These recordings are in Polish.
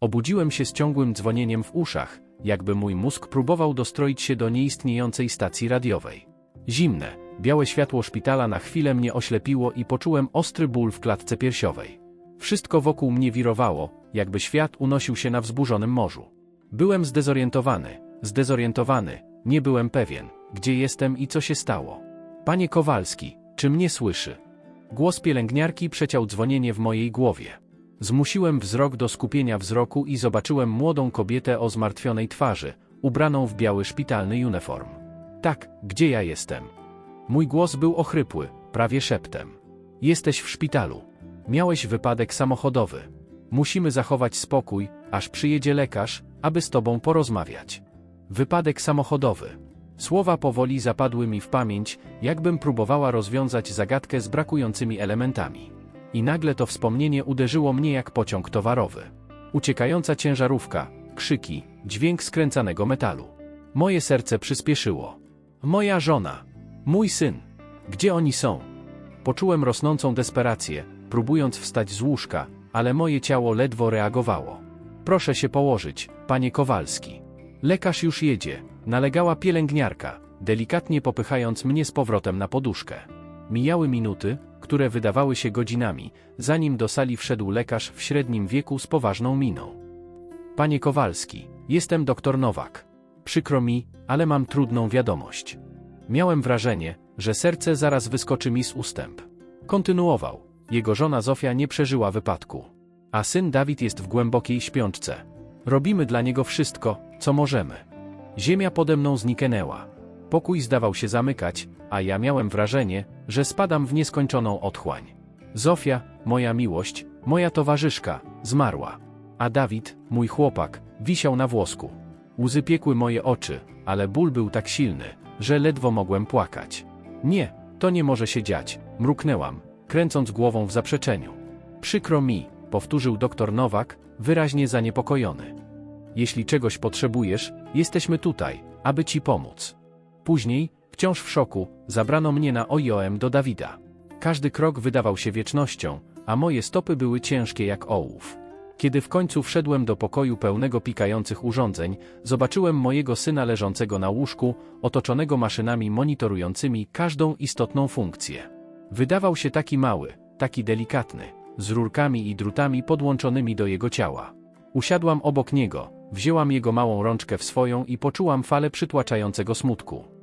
Obudziłem się z ciągłym dzwonieniem w uszach, jakby mój mózg próbował dostroić się do nieistniejącej stacji radiowej. Zimne, białe światło szpitala na chwilę mnie oślepiło i poczułem ostry ból w klatce piersiowej. Wszystko wokół mnie wirowało, jakby świat unosił się na wzburzonym morzu. Byłem zdezorientowany, zdezorientowany, nie byłem pewien, gdzie jestem i co się stało. Panie Kowalski, czy mnie słyszy? Głos pielęgniarki przeciął dzwonienie w mojej głowie. Zmusiłem wzrok do skupienia wzroku i zobaczyłem młodą kobietę o zmartwionej twarzy, ubraną w biały szpitalny uniform. Tak, gdzie ja jestem? Mój głos był ochrypły, prawie szeptem. Jesteś w szpitalu. Miałeś wypadek samochodowy. Musimy zachować spokój, aż przyjedzie lekarz, aby z tobą porozmawiać. Wypadek samochodowy. Słowa powoli zapadły mi w pamięć, jakbym próbowała rozwiązać zagadkę z brakującymi elementami. I nagle to wspomnienie uderzyło mnie jak pociąg towarowy. Uciekająca ciężarówka, krzyki, dźwięk skręcanego metalu. Moje serce przyspieszyło. Moja żona. Mój syn. Gdzie oni są? Poczułem rosnącą desperację, próbując wstać z łóżka, ale moje ciało ledwo reagowało. Proszę się położyć, panie Kowalski. Lekarz już jedzie, nalegała pielęgniarka, delikatnie popychając mnie z powrotem na poduszkę. Mijały minuty, które wydawały się godzinami, zanim do sali wszedł lekarz w średnim wieku z poważną miną. Panie Kowalski, jestem doktor Nowak. Przykro mi, ale mam trudną wiadomość. Miałem wrażenie, że serce zaraz wyskoczy mi z ustęp. Kontynuował. Jego żona Zofia nie przeżyła wypadku. A syn Dawid jest w głębokiej śpiączce. Robimy dla niego wszystko, co możemy. Ziemia pode mną zniknęła. Pokój zdawał się zamykać, a ja miałem wrażenie, że spadam w nieskończoną otchłań. Zofia, moja miłość, moja towarzyszka, zmarła. A Dawid, mój chłopak, wisiał na włosku. Łzy piekły moje oczy, ale ból był tak silny, że ledwo mogłem płakać. Nie, to nie może się dziać, mruknęłam, kręcąc głową w zaprzeczeniu. Przykro mi, powtórzył doktor Nowak, wyraźnie zaniepokojony. Jeśli czegoś potrzebujesz, jesteśmy tutaj, aby ci pomóc. Później, wciąż w szoku, zabrano mnie na OIOM do Dawida. Każdy krok wydawał się wiecznością, a moje stopy były ciężkie jak ołów. Kiedy w końcu wszedłem do pokoju pełnego pikających urządzeń, zobaczyłem mojego syna leżącego na łóżku, otoczonego maszynami monitorującymi każdą istotną funkcję. Wydawał się taki mały, taki delikatny, z rurkami i drutami podłączonymi do jego ciała. Usiadłam obok niego, wzięłam jego małą rączkę w swoją i poczułam falę przytłaczającego smutku.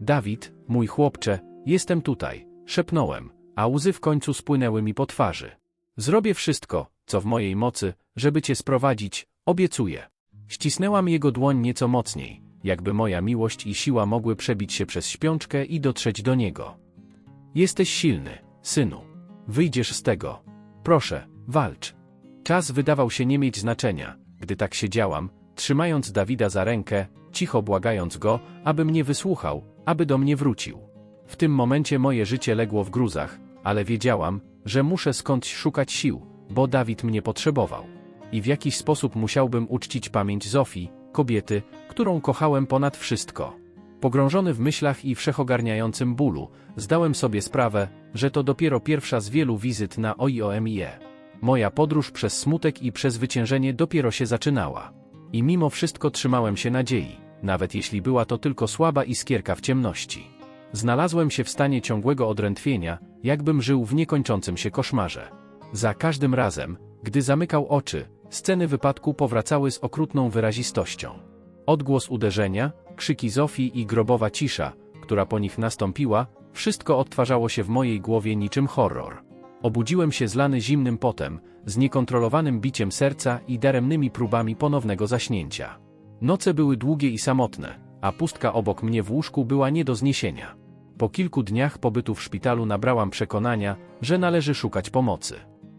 Dawid, mój chłopcze, jestem tutaj, szepnąłem, a łzy w końcu spłynęły mi po twarzy. Zrobię wszystko, co w mojej mocy, żeby cię sprowadzić, obiecuję. Ścisnęłam jego dłoń nieco mocniej, jakby moja miłość i siła mogły przebić się przez śpiączkę i dotrzeć do niego. Jesteś silny, synu. Wyjdziesz z tego. Proszę, walcz. Czas wydawał się nie mieć znaczenia, gdy tak siedziałam, trzymając Dawida za rękę, cicho błagając go, aby mnie wysłuchał, aby do mnie wrócił. W tym momencie moje życie legło w gruzach, ale wiedziałam, że muszę skądś szukać sił, bo Dawid mnie potrzebował. I w jakiś sposób musiałbym uczcić pamięć Zofii, kobiety, którą kochałem ponad wszystko. Pogrążony w myślach i wszechogarniającym bólu, zdałem sobie sprawę, że to dopiero pierwsza z wielu wizyt na OIOMIE. Moja podróż przez smutek i przezwyciężenie dopiero się zaczynała. I mimo wszystko trzymałem się nadziei, nawet jeśli była to tylko słaba iskierka w ciemności. Znalazłem się w stanie ciągłego odrętwienia, jakbym żył w niekończącym się koszmarze. Za każdym razem, gdy zamykał oczy, sceny wypadku powracały z okrutną wyrazistością. Odgłos uderzenia, krzyki Zofii i grobowa cisza, która po nich nastąpiła, wszystko odtwarzało się w mojej głowie niczym horror. Obudziłem się zlany zimnym potem, z niekontrolowanym biciem serca i daremnymi próbami ponownego zaśnięcia. Noce były długie i samotne, a pustka obok mnie w łóżku była nie do zniesienia. Po kilku dniach pobytu w szpitalu nabrałam przekonania, że należy szukać pomocy.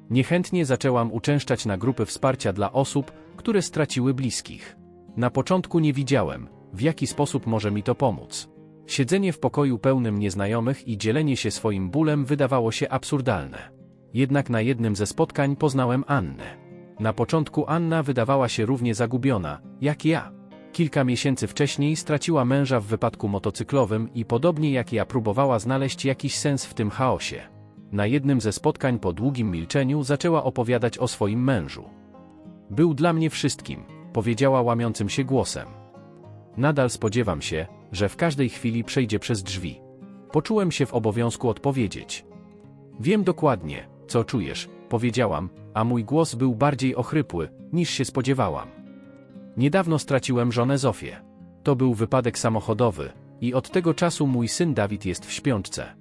Niechętnie zaczęłam uczęszczać na grupy wsparcia dla osób, które straciły bliskich. Na początku nie widziałem, w jaki sposób może mi to pomóc. Siedzenie w pokoju pełnym nieznajomych i dzielenie się swoim bólem wydawało się absurdalne. Jednak na jednym ze spotkań poznałem Annę. Na początku Anna wydawała się równie zagubiona, jak ja. Kilka miesięcy wcześniej straciła męża w wypadku motocyklowym i podobnie jak ja próbowała znaleźć jakiś sens w tym chaosie. Na jednym ze spotkań po długim milczeniu zaczęła opowiadać o swoim mężu. Był dla mnie wszystkim, powiedziała łamiącym się głosem. Nadal spodziewam się, że w każdej chwili przejdzie przez drzwi. Poczułem się w obowiązku odpowiedzieć. Wiem dokładnie, co czujesz, powiedziałam, a mój głos był bardziej ochrypły, niż się spodziewałam. Niedawno straciłem żonę Zofię. To był wypadek samochodowy, i od tego czasu mój syn Dawid jest w śpiączce.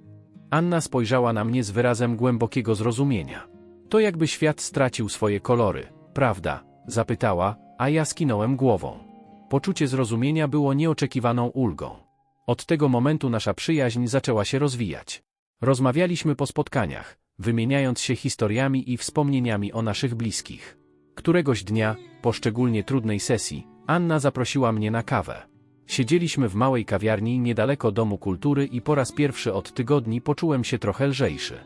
Anna spojrzała na mnie z wyrazem głębokiego zrozumienia. To jakby świat stracił swoje kolory, prawda? Zapytała, a ja skinąłem głową. Poczucie zrozumienia było nieoczekiwaną ulgą. Od tego momentu nasza przyjaźń zaczęła się rozwijać. Rozmawialiśmy po spotkaniach, wymieniając się historiami i wspomnieniami o naszych bliskich. Któregoś dnia, po szczególnie trudnej sesji, Anna zaprosiła mnie na kawę. Siedzieliśmy w małej kawiarni niedaleko Domu Kultury i po raz pierwszy od tygodni poczułem się trochę lżejszy.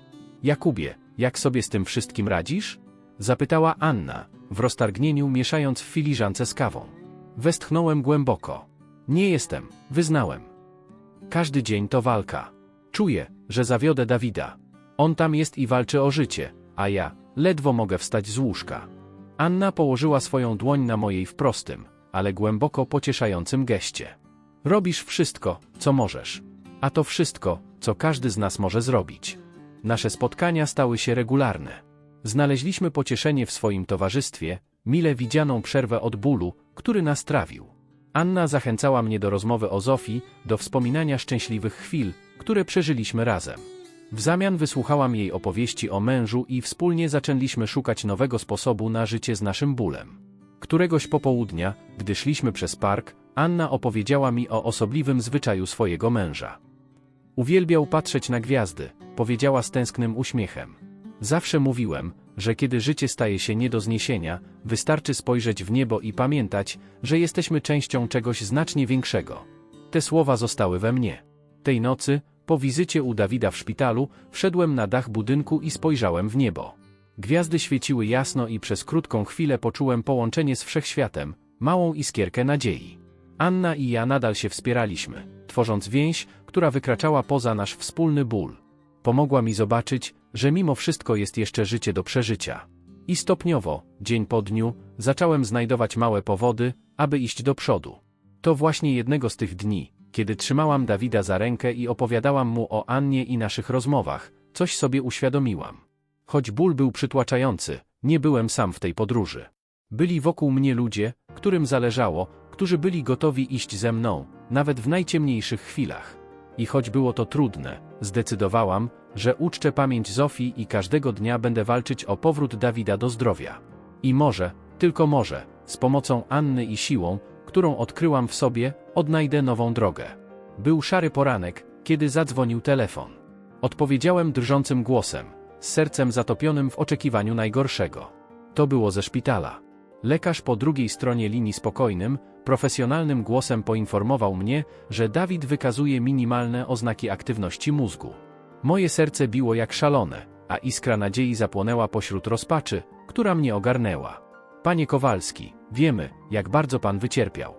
Jakubie, jak sobie z tym wszystkim radzisz? Zapytała Anna, w roztargnieniu mieszając w filiżance z kawą. Westchnąłem głęboko. Nie jestem, wyznałem. Każdy dzień to walka. Czuję, że zawiodę Dawida. On tam jest i walczy o życie, a ja ledwo mogę wstać z łóżka. Anna położyła swoją dłoń na mojej w prostym, ale głęboko pocieszającym geście. Robisz wszystko, co możesz. A to wszystko, co każdy z nas może zrobić. Nasze spotkania stały się regularne. Znaleźliśmy pocieszenie w swoim towarzystwie, mile widzianą przerwę od bólu, który nas trawił. Anna zachęcała mnie do rozmowy o Zofii, do wspominania szczęśliwych chwil, które przeżyliśmy razem. W zamian wysłuchałam jej opowieści o mężu i wspólnie zaczęliśmy szukać nowego sposobu na życie z naszym bólem. Któregoś popołudnia, gdy szliśmy przez park, Anna opowiedziała mi o osobliwym zwyczaju swojego męża. Uwielbiał patrzeć na gwiazdy, powiedziała z tęsknym uśmiechem. Zawsze mówiłem, że kiedy życie staje się nie do zniesienia, wystarczy spojrzeć w niebo i pamiętać, że jesteśmy częścią czegoś znacznie większego. Te słowa zostały we mnie. Tej nocy, po wizycie u Dawida w szpitalu, wszedłem na dach budynku i spojrzałem w niebo. Gwiazdy świeciły jasno i przez krótką chwilę poczułem połączenie z wszechświatem, małą iskierkę nadziei. Anna i ja nadal się wspieraliśmy, tworząc więź, która wykraczała poza nasz wspólny ból. Pomogła mi zobaczyć, że mimo wszystko jest jeszcze życie do przeżycia. I stopniowo, dzień po dniu, zacząłem znajdować małe powody, aby iść do przodu. To właśnie jednego z tych dni, kiedy trzymałam Dawida za rękę i opowiadałam mu o Annie i naszych rozmowach, coś sobie uświadomiłam. Choć ból był przytłaczający, nie byłem sam w tej podróży. Byli wokół mnie ludzie, którym zależało, którzy byli gotowi iść ze mną, nawet w najciemniejszych chwilach. I choć było to trudne, zdecydowałam, że uczczę pamięć Zofii i każdego dnia będę walczyć o powrót Dawida do zdrowia. I może, tylko może, z pomocą Anny i siłą, którą odkryłam w sobie, odnajdę nową drogę. Był szary poranek, kiedy zadzwonił telefon. Odpowiedziałem drżącym głosem, z sercem zatopionym w oczekiwaniu najgorszego. To było ze szpitala. Lekarz po drugiej stronie linii spokojnym, profesjonalnym głosem poinformował mnie, że Dawid wykazuje minimalne oznaki aktywności mózgu. Moje serce biło jak szalone, a iskra nadziei zapłonęła pośród rozpaczy, która mnie ogarnęła. Panie Kowalski, wiemy, jak bardzo pan wycierpiał.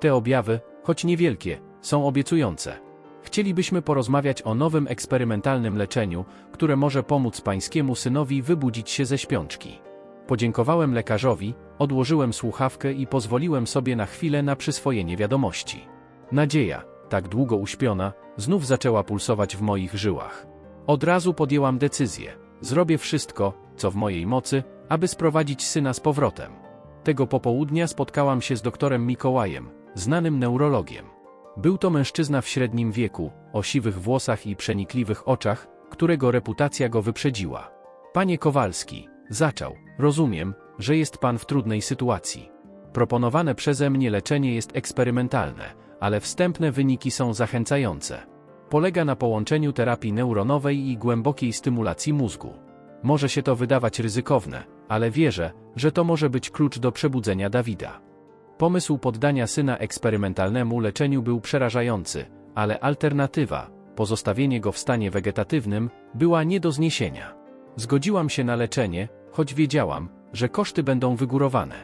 Te objawy, choć niewielkie, są obiecujące. Chcielibyśmy porozmawiać o nowym eksperymentalnym leczeniu, które może pomóc pańskiemu synowi wybudzić się ze śpiączki. Podziękowałem lekarzowi, odłożyłem słuchawkę i pozwoliłem sobie na chwilę na przyswojenie wiadomości. Nadzieja, tak długo uśpiona, znów zaczęła pulsować w moich żyłach. Od razu podjęłam decyzję. Zrobię wszystko, co w mojej mocy, aby sprowadzić syna z powrotem. Tego popołudnia spotkałam się z doktorem Mikołajem, znanym neurologiem. Był to mężczyzna w średnim wieku, o siwych włosach i przenikliwych oczach, którego reputacja go wyprzedziła. Panie Kowalski, zaczął, rozumiem, że jest pan w trudnej sytuacji. Proponowane przeze mnie leczenie jest eksperymentalne, ale wstępne wyniki są zachęcające. Polega na połączeniu terapii neuronowej i głębokiej stymulacji mózgu. Może się to wydawać ryzykowne, ale wierzę, że to może być klucz do przebudzenia Dawida. Pomysł poddania syna eksperymentalnemu leczeniu był przerażający, ale alternatywa, pozostawienie go w stanie wegetatywnym, była nie do zniesienia. Zgodziłam się na leczenie, choć wiedziałam, że koszty będą wygórowane.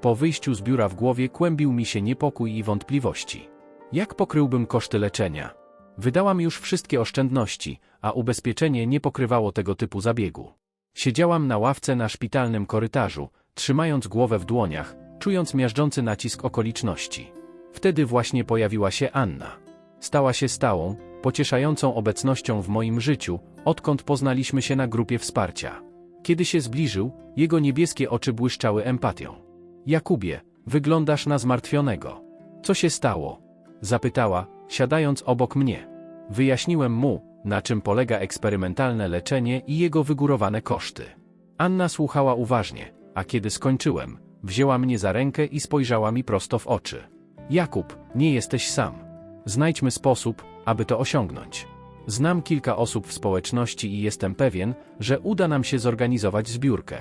Po wyjściu z biura w głowie kłębił mi się niepokój i wątpliwości. Jak pokryłbym koszty leczenia? Wydałam już wszystkie oszczędności, a ubezpieczenie nie pokrywało tego typu zabiegu. Siedziałam na ławce na szpitalnym korytarzu, trzymając głowę w dłoniach, czując miażdżący nacisk okoliczności. Wtedy właśnie pojawiła się Anna. Stała się stałą, pocieszającą obecnością w moim życiu, odkąd poznaliśmy się na grupie wsparcia. Kiedy się zbliżył, jego niebieskie oczy błyszczały empatią. Jakubie, wyglądasz na zmartwionego. Co się stało? Zapytała, siadając obok mnie. Wyjaśniłem mu, na czym polega eksperymentalne leczenie i jego wygórowane koszty. Anna słuchała uważnie, a kiedy skończyłem, wzięła mnie za rękę i spojrzała mi prosto w oczy. Jakub, nie jesteś sam. Znajdźmy sposób, aby to osiągnąć. Znam kilka osób w społeczności i jestem pewien, że uda nam się zorganizować zbiórkę.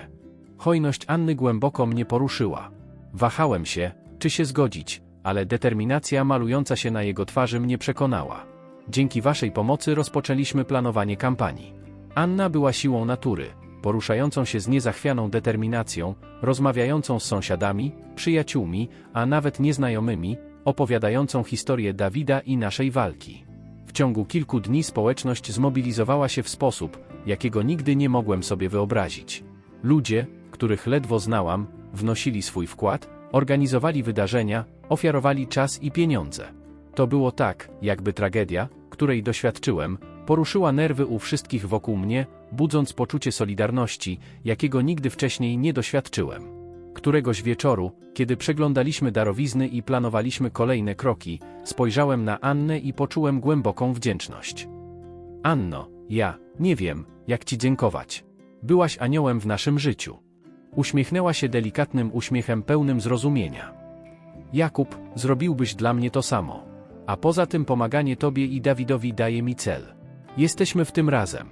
Hojność Anny głęboko mnie poruszyła. Wahałem się, czy się zgodzić, ale determinacja malująca się na jego twarzy mnie przekonała. Dzięki waszej pomocy rozpoczęliśmy planowanie kampanii. Anna była siłą natury, poruszającą się z niezachwianą determinacją, rozmawiającą z sąsiadami, przyjaciółmi, a nawet nieznajomymi, opowiadającą historię Dawida i naszej walki. W ciągu kilku dni społeczność zmobilizowała się w sposób, jakiego nigdy nie mogłem sobie wyobrazić. Ludzie, których ledwo znałam, wnosili swój wkład, organizowali wydarzenia, ofiarowali czas i pieniądze. To było tak, jakby tragedia, której doświadczyłem, poruszyła nerwy u wszystkich wokół mnie, budząc poczucie solidarności, jakiego nigdy wcześniej nie doświadczyłem. Któregoś wieczoru, kiedy przeglądaliśmy darowizny i planowaliśmy kolejne kroki, spojrzałem na Annę i poczułem głęboką wdzięczność. Anno, ja, nie wiem, jak ci dziękować. Byłaś aniołem w naszym życiu. Uśmiechnęła się delikatnym uśmiechem pełnym zrozumienia. Jakub, zrobiłbyś dla mnie to samo. A poza tym pomaganie tobie i Dawidowi daje mi cel. Jesteśmy w tym razem.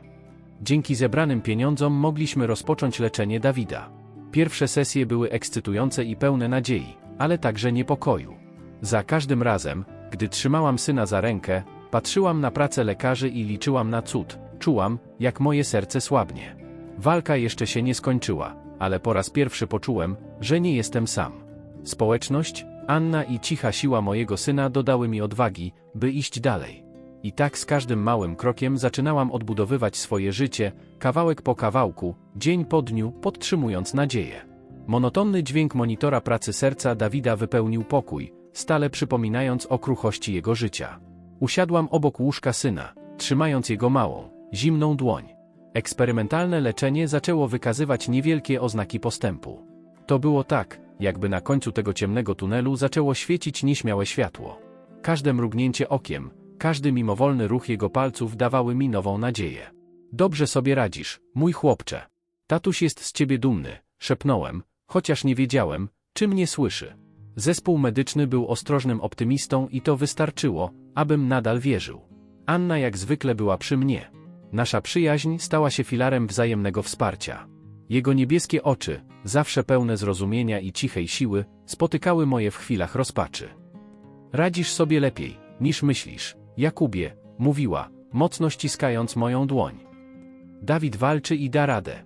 Dzięki zebranym pieniądzom mogliśmy rozpocząć leczenie Dawida. Pierwsze sesje były ekscytujące i pełne nadziei, ale także niepokoju. Za każdym razem, gdy trzymałam syna za rękę, patrzyłam na pracę lekarzy i liczyłam na cud. Czułam, jak moje serce słabnie. Walka jeszcze się nie skończyła, ale po raz pierwszy poczułem, że nie jestem sam. Społeczność, Anna i cicha siła mojego syna dodały mi odwagi, by iść dalej. I tak z każdym małym krokiem zaczynałam odbudowywać swoje życie, kawałek po kawałku, dzień po dniu, podtrzymując nadzieję. Monotonny dźwięk monitora pracy serca Dawida wypełnił pokój, stale przypominając o kruchości jego życia. Usiadłam obok łóżka syna, trzymając jego małą, zimną dłoń. Eksperymentalne leczenie zaczęło wykazywać niewielkie oznaki postępu. To było tak, jakby na końcu tego ciemnego tunelu zaczęło świecić nieśmiałe światło. Każde mrugnięcie okiem, każdy mimowolny ruch jego palców dawały mi nową nadzieję. Dobrze sobie radzisz, mój chłopcze. Tatuś jest z ciebie dumny, szepnąłem, chociaż nie wiedziałem, czy mnie słyszy. Zespół medyczny był ostrożnym optymistą i to wystarczyło, abym nadal wierzył. Anna jak zwykle była przy mnie. Nasza przyjaźń stała się filarem wzajemnego wsparcia. Jego niebieskie oczy, zawsze pełne zrozumienia i cichej siły, spotykały moje w chwilach rozpaczy. Radzisz sobie lepiej, niż myślisz, Jakubie, mówiła, mocno ściskając moją dłoń. Dawid walczy i da radę.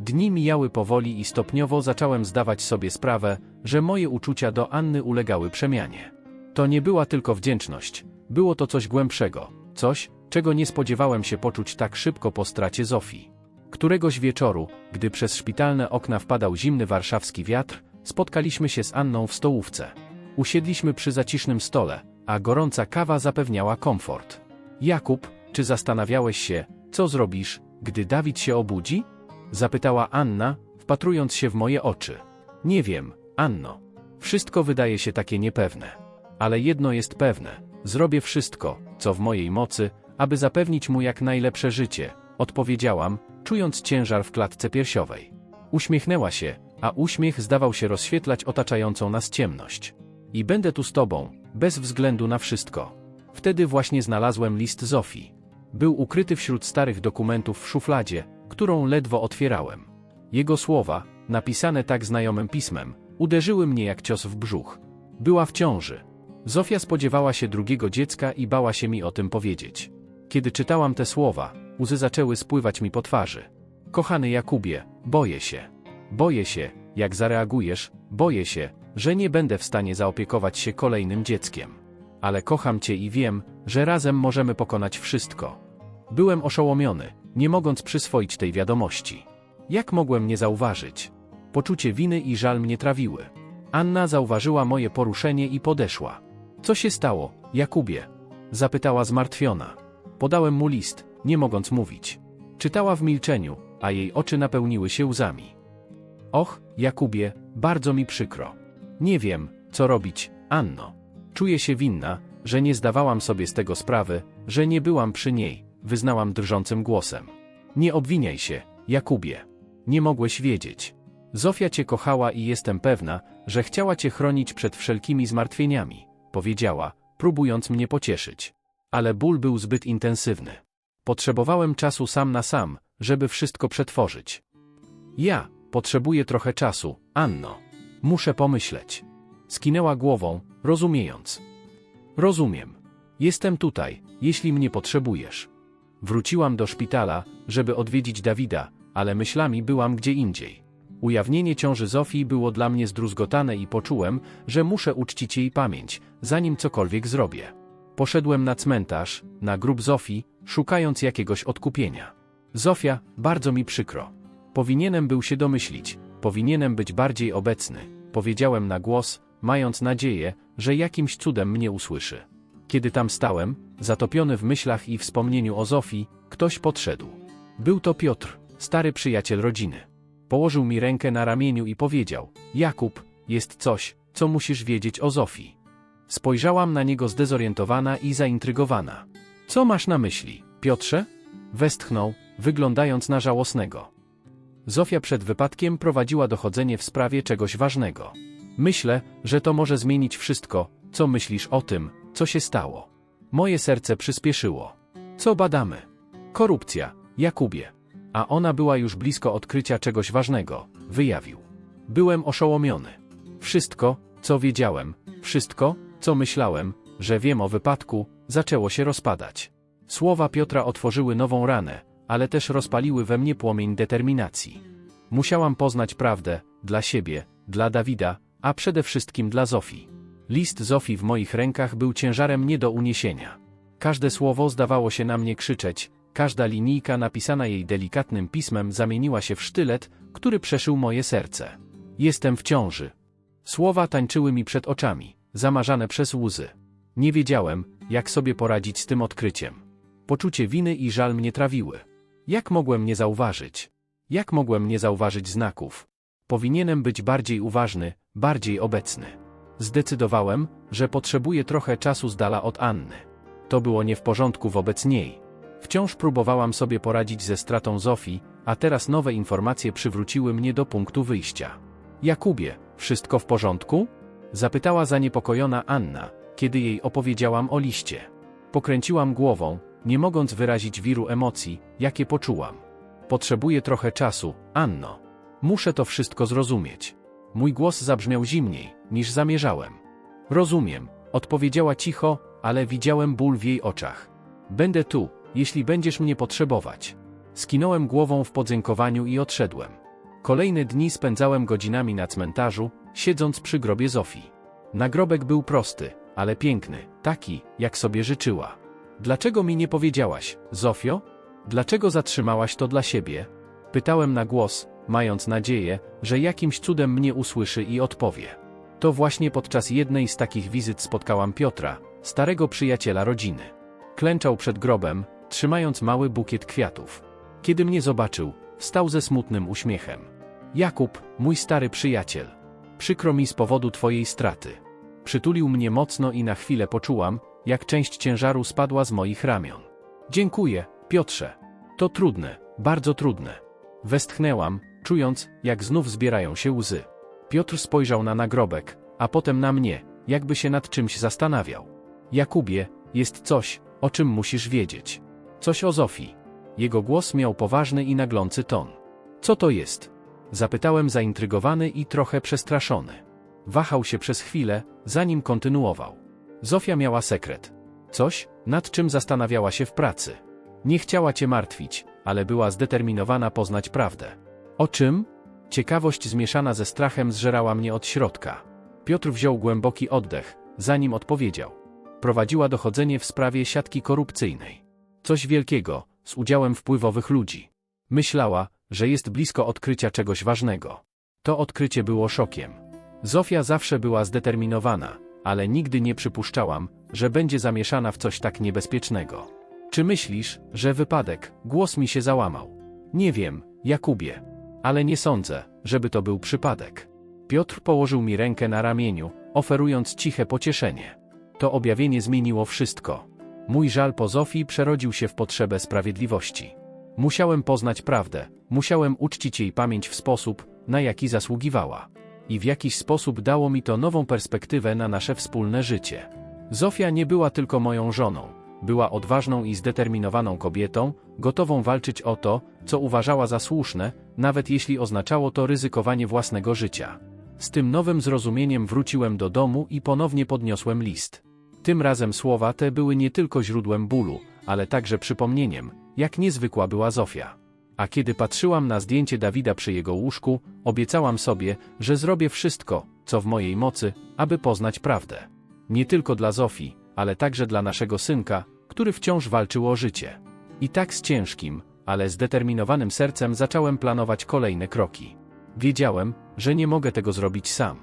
Dni mijały powoli i stopniowo zacząłem zdawać sobie sprawę, że moje uczucia do Anny ulegały przemianie. To nie była tylko wdzięczność, było to coś głębszego, coś, czego nie spodziewałem się poczuć tak szybko po stracie Zofii. Któregoś wieczoru, gdy przez szpitalne okna wpadał zimny warszawski wiatr, spotkaliśmy się z Anną w stołówce. Usiedliśmy przy zacisznym stole, a gorąca kawa zapewniała komfort. Jakub, czy zastanawiałeś się, co zrobisz, gdy Dawid się obudzi? Zapytała Anna, wpatrując się w moje oczy. Nie wiem, Anno. Wszystko wydaje się takie niepewne. Ale jedno jest pewne: zrobię wszystko, co w mojej mocy, aby zapewnić mu jak najlepsze życie, odpowiedziałam, czując ciężar w klatce piersiowej. Uśmiechnęła się, a uśmiech zdawał się rozświetlać otaczającą nas ciemność. I będę tu z tobą, bez względu na wszystko. Wtedy właśnie znalazłem list Zofii. Był ukryty wśród starych dokumentów w szufladzie, którą ledwo otwierałem. Jego słowa, napisane tak znajomym pismem, uderzyły mnie jak cios w brzuch. Była w ciąży. Zofia spodziewała się drugiego dziecka i bała się mi o tym powiedzieć. Kiedy czytałam te słowa, łzy zaczęły spływać mi po twarzy. Kochany Jakubie, boję się. Boję się, jak zareagujesz, boję się, że nie będę w stanie zaopiekować się kolejnym dzieckiem. Ale kocham cię i wiem, że razem możemy pokonać wszystko. Byłem oszołomiony, nie mogąc przyswoić tej wiadomości. Jak mogłem nie zauważyć? Poczucie winy i żal mnie trawiły. Anna zauważyła moje poruszenie i podeszła. Co się stało, Jakubie? Zapytała zmartwiona. Podałem mu list, nie mogąc mówić. Czytała w milczeniu, a jej oczy napełniły się łzami. Och, Jakubie, bardzo mi przykro. Nie wiem, co robić, Anno. Czuję się winna, że nie zdawałam sobie z tego sprawy, że nie byłam przy niej, wyznałam drżącym głosem. Nie obwiniaj się, Jakubie. Nie mogłeś wiedzieć. Zofia cię kochała i jestem pewna, że chciała cię chronić przed wszelkimi zmartwieniami, powiedziała, próbując mnie pocieszyć. Ale ból był zbyt intensywny. Potrzebowałem czasu sam na sam, żeby wszystko przetworzyć. Ja potrzebuję trochę czasu, Anno. Muszę pomyśleć. Skinęła głową, rozumiejąc. Rozumiem. Jestem tutaj, jeśli mnie potrzebujesz. Wróciłam do szpitala, żeby odwiedzić Dawida, ale myślami byłam gdzie indziej. Ujawnienie ciąży Zofii było dla mnie zdruzgotane i poczułem, że muszę uczcić jej pamięć, zanim cokolwiek zrobię. Poszedłem na cmentarz, na grób Zofii, szukając jakiegoś odkupienia. Zofia, bardzo mi przykro. Powinienem był się domyślić, powinienem być bardziej obecny, powiedziałem na głos, mając nadzieję, że jakimś cudem mnie usłyszy. Kiedy tam stałem, zatopiony w myślach i wspomnieniu o Zofii, ktoś podszedł. Był to Piotr, stary przyjaciel rodziny. Położył mi rękę na ramieniu i powiedział: Jakub, jest coś, co musisz wiedzieć o Zofii. Spojrzałam na niego zdezorientowana i zaintrygowana. Co masz na myśli, Piotrze? Westchnął, wyglądając na żałosnego. Zofia przed wypadkiem prowadziła dochodzenie w sprawie czegoś ważnego. Myślę, że to może zmienić wszystko, co myślisz o tym, co się stało. Moje serce przyspieszyło. Co badamy? Korupcja, Jakubie. A ona była już blisko odkrycia czegoś ważnego, wyjawił. Byłem oszołomiony. Wszystko, co wiedziałem, wszystko, co myślałem, że wiem o wypadku, zaczęło się rozpadać. Słowa Piotra otworzyły nową ranę, ale też rozpaliły we mnie płomień determinacji. Musiałam poznać prawdę, dla siebie, dla Dawida, a przede wszystkim dla Zofii. List Zofii w moich rękach był ciężarem nie do uniesienia. Każde słowo zdawało się na mnie krzyczeć, każda linijka napisana jej delikatnym pismem zamieniła się w sztylet, który przeszył moje serce. Jestem w ciąży. Słowa tańczyły mi przed oczami, zamarzane przez łzy. Nie wiedziałem, jak sobie poradzić z tym odkryciem. Poczucie winy i żal mnie trawiły. Jak mogłem nie zauważyć? Jak mogłem nie zauważyć znaków? Powinienem być bardziej uważny, bardziej obecny. Zdecydowałem, że potrzebuję trochę czasu z dala od Anny. To było nie w porządku wobec niej. Wciąż próbowałam sobie poradzić ze stratą Zofii, a teraz nowe informacje przywróciły mnie do punktu wyjścia. Jakubie, wszystko w porządku? Zapytała zaniepokojona Anna, kiedy jej opowiedziałam o liście. Pokręciłam głową, nie mogąc wyrazić wiru emocji, jakie poczułam. Potrzebuję trochę czasu, Anno. Muszę to wszystko zrozumieć. Mój głos zabrzmiał zimniej, niż zamierzałem. Rozumiem, odpowiedziała cicho, ale widziałem ból w jej oczach. Będę tu, jeśli będziesz mnie potrzebować. Skinąłem głową w podziękowaniu i odszedłem. Kolejne dni spędzałem godzinami na cmentarzu, siedząc przy grobie Zofii. Nagrobek był prosty, ale piękny, taki, jak sobie życzyła. Dlaczego mi nie powiedziałaś, Zofio? Dlaczego zatrzymałaś to dla siebie? Pytałem na głos, mając nadzieję, że jakimś cudem mnie usłyszy i odpowie. To właśnie podczas jednej z takich wizyt spotkałam Piotra, starego przyjaciela rodziny. Klęczał przed grobem, trzymając mały bukiet kwiatów. Kiedy mnie zobaczył, wstał ze smutnym uśmiechem. Jakub, mój stary przyjaciel. Przykro mi z powodu twojej straty. Przytulił mnie mocno i na chwilę poczułam, jak część ciężaru spadła z moich ramion. Dziękuję, Piotrze. To trudne, bardzo trudne. Westchnęłam, czując, jak znów zbierają się łzy. Piotr spojrzał na nagrobek, a potem na mnie, jakby się nad czymś zastanawiał. Jakubie, jest coś, o czym musisz wiedzieć. Coś o Zofii. Jego głos miał poważny i naglący ton. Co to jest? Zapytałem zaintrygowany i trochę przestraszony. Wahał się przez chwilę, zanim kontynuował. Zofia miała sekret. Coś, nad czym zastanawiała się w pracy. Nie chciała cię martwić, ale była zdeterminowana poznać prawdę. O czym? Ciekawość zmieszana ze strachem zżerała mnie od środka. Piotr wziął głęboki oddech, zanim odpowiedział. Prowadziła dochodzenie w sprawie siatki korupcyjnej. Coś wielkiego, z udziałem wpływowych ludzi. Myślała, że jest blisko odkrycia czegoś ważnego. To odkrycie było szokiem. Zofia zawsze była zdeterminowana, ale nigdy nie przypuszczałam, że będzie zamieszana w coś tak niebezpiecznego. Czy myślisz, że wypadek? Głos mi się załamał. Nie wiem, Jakubie. Ale nie sądzę, żeby to był przypadek. Piotr położył mi rękę na ramieniu, oferując ciche pocieszenie. To objawienie zmieniło wszystko. Mój żal po Zofii przerodził się w potrzebę sprawiedliwości. Musiałem poznać prawdę, musiałem uczcić jej pamięć w sposób, na jaki zasługiwała. I w jakiś sposób dało mi to nową perspektywę na nasze wspólne życie. Zofia nie była tylko moją żoną, była odważną i zdeterminowaną kobietą, gotową walczyć o to, co uważała za słuszne, nawet jeśli oznaczało to ryzykowanie własnego życia. Z tym nowym zrozumieniem wróciłem do domu i ponownie podniosłem list. Tym razem słowa te były nie tylko źródłem bólu, ale także przypomnieniem, jak niezwykła była Zofia. A kiedy patrzyłam na zdjęcie Dawida przy jego łóżku, obiecałam sobie, że zrobię wszystko, co w mojej mocy, aby poznać prawdę. Nie tylko dla Zofii, ale także dla naszego synka, który wciąż walczył o życie. I tak z ciężkim, ale zdeterminowanym sercem zacząłem planować kolejne kroki. Wiedziałem, że nie mogę tego zrobić sam.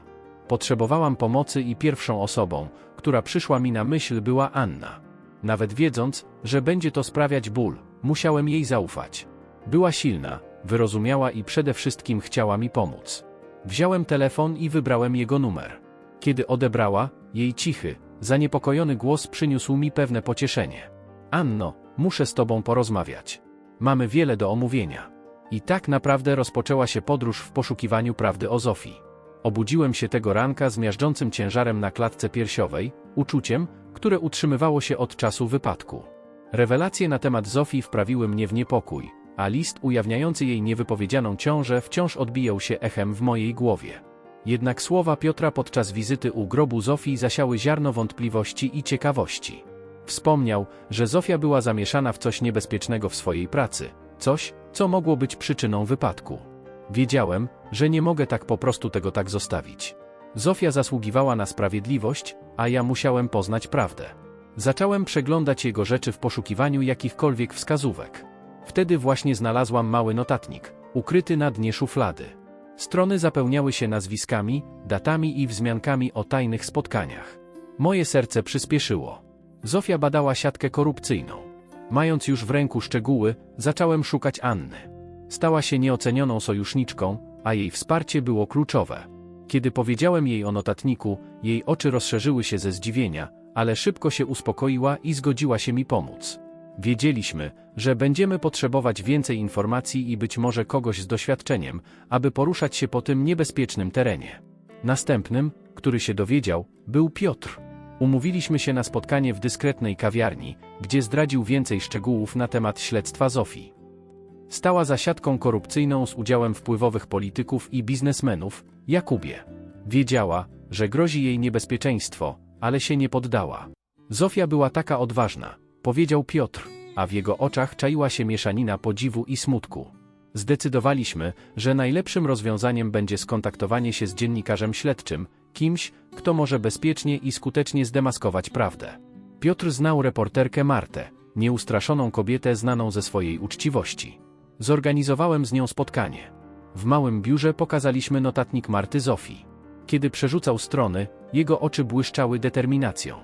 Potrzebowałam pomocy i pierwszą osobą, która przyszła mi na myśl była Anna. Nawet wiedząc, że będzie to sprawiać ból, musiałem jej zaufać. Była silna, wyrozumiała i przede wszystkim chciała mi pomóc. Wziąłem telefon i wybrałem jego numer. Kiedy odebrała, jej cichy, zaniepokojony głos przyniósł mi pewne pocieszenie. Anno, muszę z tobą porozmawiać. Mamy wiele do omówienia. I tak naprawdę rozpoczęła się podróż w poszukiwaniu prawdy o Zofii. Obudziłem się tego ranka z miażdżącym ciężarem na klatce piersiowej, uczuciem, które utrzymywało się od czasu wypadku. Rewelacje na temat Zofii wprawiły mnie w niepokój, a list ujawniający jej niewypowiedzianą ciążę wciąż odbijał się echem w mojej głowie. Jednak słowa Piotra podczas wizyty u grobu Zofii zasiały ziarno wątpliwości i ciekawości. Wspomniał, że Zofia była zamieszana w coś niebezpiecznego w swojej pracy, coś, co mogło być przyczyną wypadku. Wiedziałem, że nie mogę tak po prostu tego tak zostawić. Zofia zasługiwała na sprawiedliwość, a ja musiałem poznać prawdę. Zacząłem przeglądać jego rzeczy w poszukiwaniu jakichkolwiek wskazówek. Wtedy właśnie znalazłam mały notatnik, ukryty na dnie szuflady. Strony zapełniały się nazwiskami, datami i wzmiankami o tajnych spotkaniach. Moje serce przyspieszyło. Zofia badała siatkę korupcyjną. Mając już w ręku szczegóły, zacząłem szukać Anny. Stała się nieocenioną sojuszniczką, a jej wsparcie było kluczowe. Kiedy powiedziałem jej o notatniku, jej oczy rozszerzyły się ze zdziwienia, ale szybko się uspokoiła i zgodziła się mi pomóc. Wiedzieliśmy, że będziemy potrzebować więcej informacji i być może kogoś z doświadczeniem, aby poruszać się po tym niebezpiecznym terenie. Następnym, który się dowiedział, był Piotr. Umówiliśmy się na spotkanie w dyskretnej kawiarni, gdzie zdradził więcej szczegółów na temat śledztwa Zofii. Stała za siatką korupcyjną z udziałem wpływowych polityków i biznesmenów, Jakubie. Wiedziała, że grozi jej niebezpieczeństwo, ale się nie poddała. Zofia była taka odważna, powiedział Piotr, a w jego oczach czaiła się mieszanina podziwu i smutku. Zdecydowaliśmy, że najlepszym rozwiązaniem będzie skontaktowanie się z dziennikarzem śledczym, kimś, kto może bezpiecznie i skutecznie zdemaskować prawdę. Piotr znał reporterkę Martę, nieustraszoną kobietę znaną ze swojej uczciwości. Zorganizowałem z nią spotkanie. W małym biurze pokazaliśmy notatnik Marty Zofii. Kiedy przerzucał strony, jego oczy błyszczały determinacją.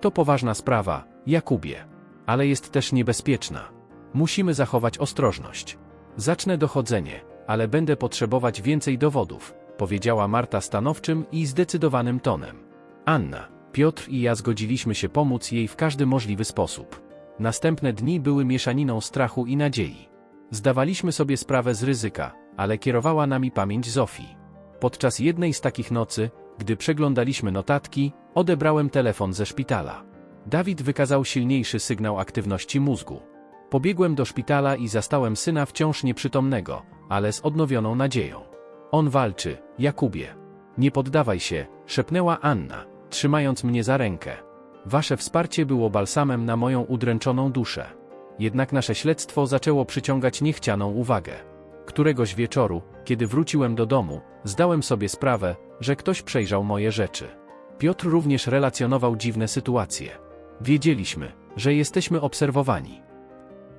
To poważna sprawa, Jakubie. Ale jest też niebezpieczna. Musimy zachować ostrożność. Zacznę dochodzenie, ale będę potrzebować więcej dowodów, powiedziała Marta stanowczym i zdecydowanym tonem. Anna, Piotr i ja zgodziliśmy się pomóc jej w każdy możliwy sposób. Następne dni były mieszaniną strachu i nadziei. Zdawaliśmy sobie sprawę z ryzyka, ale kierowała nami pamięć Zofii. Podczas jednej z takich nocy, gdy przeglądaliśmy notatki, odebrałem telefon ze szpitala. Dawid wykazał silniejszy sygnał aktywności mózgu. Pobiegłem do szpitala i zastałem syna wciąż nieprzytomnego, ale z odnowioną nadzieją. On walczy, Jakubie. Nie poddawaj się, szepnęła Anna, trzymając mnie za rękę. Wasze wsparcie było balsamem na moją udręczoną duszę. Jednak nasze śledztwo zaczęło przyciągać niechcianą uwagę. Któregoś wieczoru, kiedy wróciłem do domu, zdałem sobie sprawę, że ktoś przejrzał moje rzeczy. Piotr również relacjonował dziwne sytuacje. Wiedzieliśmy, że jesteśmy obserwowani.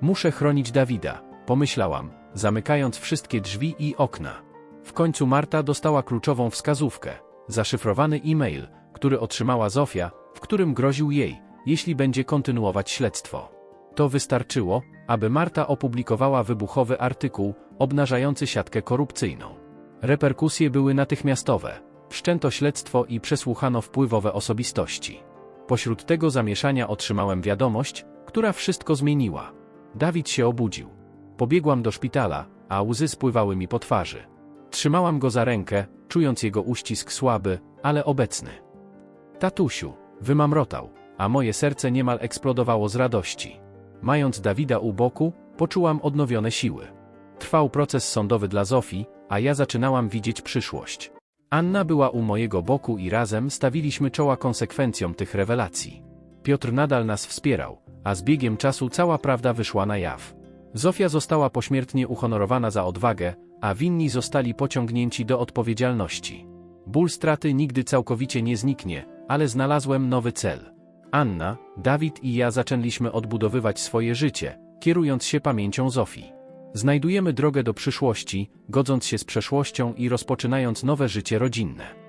Muszę chronić Dawida, pomyślałam, zamykając wszystkie drzwi i okna. W końcu Marta dostała kluczową wskazówkę, zaszyfrowany e-mail, który otrzymała Zofia, w którym groził jej, jeśli będzie kontynuować śledztwo. To wystarczyło, aby Marta opublikowała wybuchowy artykuł obnażający siatkę korupcyjną. Reperkusje były natychmiastowe. Wszczęto śledztwo i przesłuchano wpływowe osobistości. Pośród tego zamieszania otrzymałem wiadomość, która wszystko zmieniła. Dawid się obudził. Pobiegłam do szpitala, a łzy spływały mi po twarzy. Trzymałam go za rękę, czując jego uścisk słaby, ale obecny. Tatusiu, wymamrotał, a moje serce niemal eksplodowało z radości. Mając Dawida u boku, poczułam odnowione siły. Trwał proces sądowy dla Zofii, a ja zaczynałam widzieć przyszłość. Anna była u mojego boku i razem stawiliśmy czoła konsekwencjom tych rewelacji. Piotr nadal nas wspierał, a z biegiem czasu cała prawda wyszła na jaw. Zofia została pośmiertnie uhonorowana za odwagę, a winni zostali pociągnięci do odpowiedzialności. Ból straty nigdy całkowicie nie zniknie, ale znalazłem nowy cel. Anna, Dawid i ja zaczęliśmy odbudowywać swoje życie, kierując się pamięcią Zofii. Znajdujemy drogę do przyszłości, godząc się z przeszłością i rozpoczynając nowe życie rodzinne.